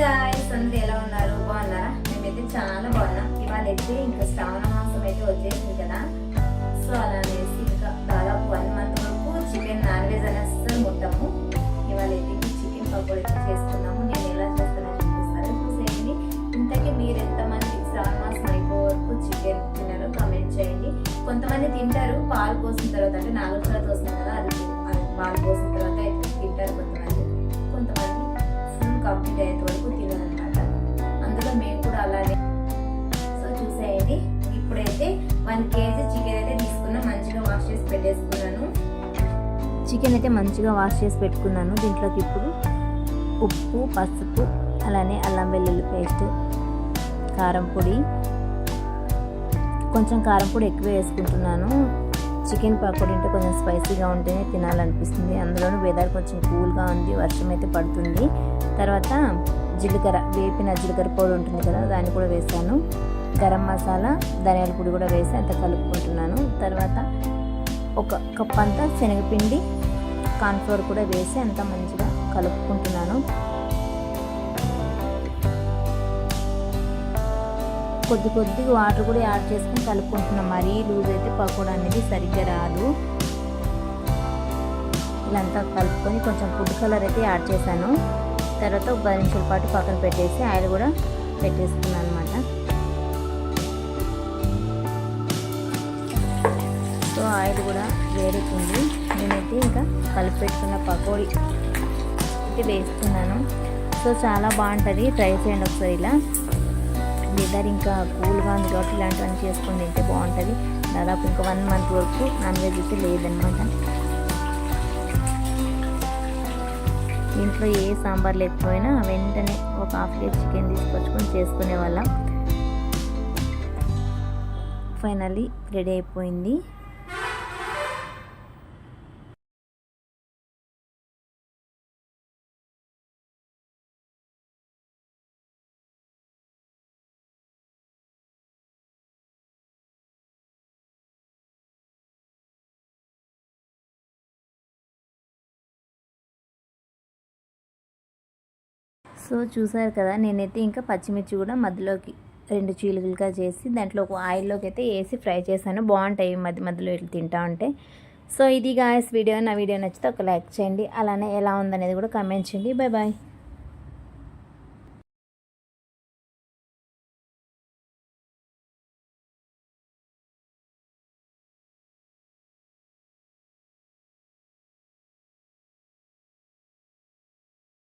Guys అంతే ఎలా ఉన్నారు? బాగున్నారా? మేమైతే చాలా బాగున్నాం. ఇవాళ అయితే ఇంకా శ్రావణ మాసం అయితే వచ్చేసింది కదా. సో అలా అనేసి ఇంకా దాదాపు వన్ మంత్ వరకు చికెన్ నాన్ వెజ్ అని అస్సలు ముట్టము. ఇవాళ అయితే చికెన్ పకోడీ అయితే చేసుకున్నాము నేను ఎలా చేస్తానో చూపిస్తాను. చూసేయండి. ఇంతకీ మీరు ఎంతమంది శ్రావణ మాసం అయిపో వరకు చికెన్ తిన్నారో కమెంట్ చేయండి. కొంతమంది తింటారు పాలు పోసిన తర్వాత అంటే నాలుగు తర్వాత వస్తుంది కదా అది పాలు పోసిన తర్వాత అయితే తింటారు కొంతమంది. వన్ కేజీ చికెన్ అయితే తీసుకున్నా మంచిగా వాష్ చేసి పెట్టేసుకున్నాను. చికెన్ అయితే మంచిగా వాష్ చేసి పెట్టుకున్నాను దీంట్లోకి ఇప్పుడు ఉప్పు పసుపు అలానే అల్లం వెల్లుల్లి పేస్ట్ కారం పొడి. కొంచెం కారం పొడి ఎక్కువ వేసుకుంటున్నాను. చికెన్ పకోడీ అంటే కొంచెం స్పైసీగా ఉంటేనే తినాలనిపిస్తుంది. అందులోనూ వెదర్ కొంచెం కూల్గా ఉంది వర్షం అయితే పడుతుంది. తర్వాత జీలకర్ర వేపిన జీలకర్ర పొడి ఉంటుంది కదా దాన్ని కూడా వేసాను. గరం మసాలా ధనియాల పొడి కూడా వేసి అంత కలుపుకుంటున్నాను. తర్వాత ఒక కప్ అంతా శనగపిండి కార్న్ఫ్లోర్ కూడా వేసి అంత మంచిగా కలుపుకుంటున్నాను. కొద్ది కొద్దిగా వాటర్ కూడా యాడ్ చేసుకుని కలుపుకుంటున్నాం. మరీ లూజ్ అయితే పకోడా అనేది సరిగ్గా రాదు. ఇలా అంతా కలుపుకొని కొంచెం ఫుడ్ కలర్ అయితే యాడ్ చేశాను. తర్వాత ఒక పది నిమిషాల పాటు పక్కన పెట్టేసి ఆయిల్ కూడా పెట్టేసుకున్నాను అనమాట సో ఆయిల్ కూడా వేడెక్కింది. నేనైతే ఇంకా కలిపి పెట్టుకున్న పకోడీ అయితే వేస్తున్నాను. సో చాలా బాగుంటుంది. ట్రై చేయండి ఒకసారి ఇలా. వెదర్ ఇంకా కూల్గా ఉంది కాబట్టి ఇలాంటివన్నీ చేసుకొని తింటే బాగుంటుంది. దాదాపు ఇంకా వన్ మంత్ వరకు నాన్ వెజ్ అయితే లేదనమాట ఇంట్లో ఏ సాంబార్ లేకపోయినా వెంటనే ఒక హాఫ్ కేజీ చికెన్ తీసుకొచ్చుకొని చేసుకునే వాళ్ళం ఫైనల్లీ రెడీ అయిపోయింది. సో చూసారు కదా నేనైతే ఇంకా పచ్చిమిర్చి కూడా మధ్యలోకి రెండు చీలుకలుగా చేసి దాంట్లో ఒక ఆయిల్లోకి అయితే వేసి ఫ్రై చేశాను. బాగుంటాయి మధ్య మధ్యలో ఇట్లా తింటా ఉంటే. సో ఇది గాయస్ వీడియో నా వీడియో నచ్చితే ఒక లైక్ చేయండి. అలానే ఎలా ఉందనేది కూడా కమెంట్ చేయండి. Bye bye